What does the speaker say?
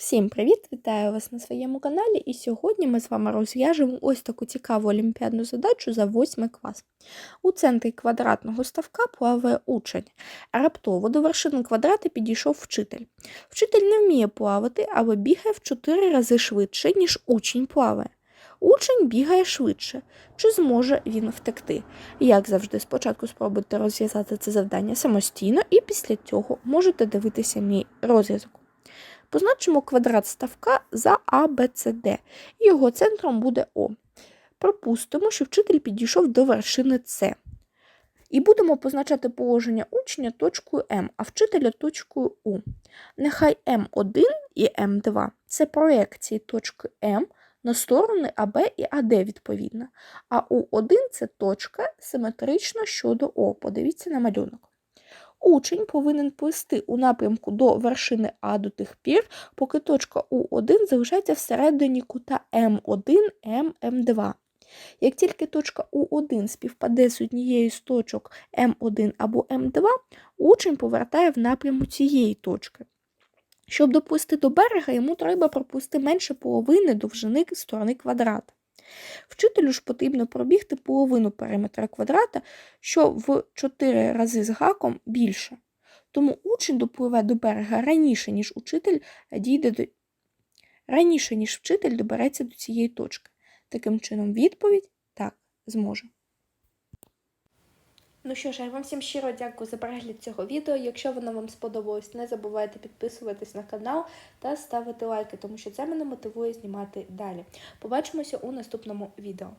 Всім привіт! Вітаю вас на своєму каналі. І сьогодні ми з вами розв'яжемо ось таку цікаву олімпіадну задачу за 8 клас. У центрі квадратного ставка плаває учень. Раптово до вершини квадрата підійшов вчитель. Вчитель не вміє плавати, але бігає в 4 рази швидше, ніж учень плаває. Учень бігає швидше. Чи зможе він втекти? Як завжди, спочатку спробуйте розв'язати це завдання самостійно, і після цього можете дивитися мій розв'язок. Позначимо квадрат ставка за Д. І його центром буде О. Пропустимо, що вчитель підійшов до вершини С. І будемо позначати положення учня точкою М, а вчителя точкою У. Нехай М1 і М2 це проекції точки М на сторони АБ і АД відповідно. А У1 це точка симетрична щодо О. Подивіться на малюнок. Учень повинен плисти у напрямку до вершини А до тих пір, поки точка У1 залишається всередині кута М1, М, М2. Як тільки точка У1 співпаде з однією з точок М1 або М2, учень повертає в напряму цієї точки. Щоб доплисти до берега, йому треба пропустити менше половини довжини сторони квадрата. Вчителю ж потрібно пробігти половину периметра квадрата, що в 4 рази з гаком більше. Тому учень допливе до берега раніше, ніж учитель дійде до раніше, ніж вчитель добереться до цієї точки. Таким чином, відповідь так, зможе. Ну що ж, я вам всім щиро дякую за перегляд цього відео. Якщо воно вам сподобалось, не забувайте підписуватись на канал та ставити лайки, тому що це мене мотивує знімати далі. Побачимося у наступному відео.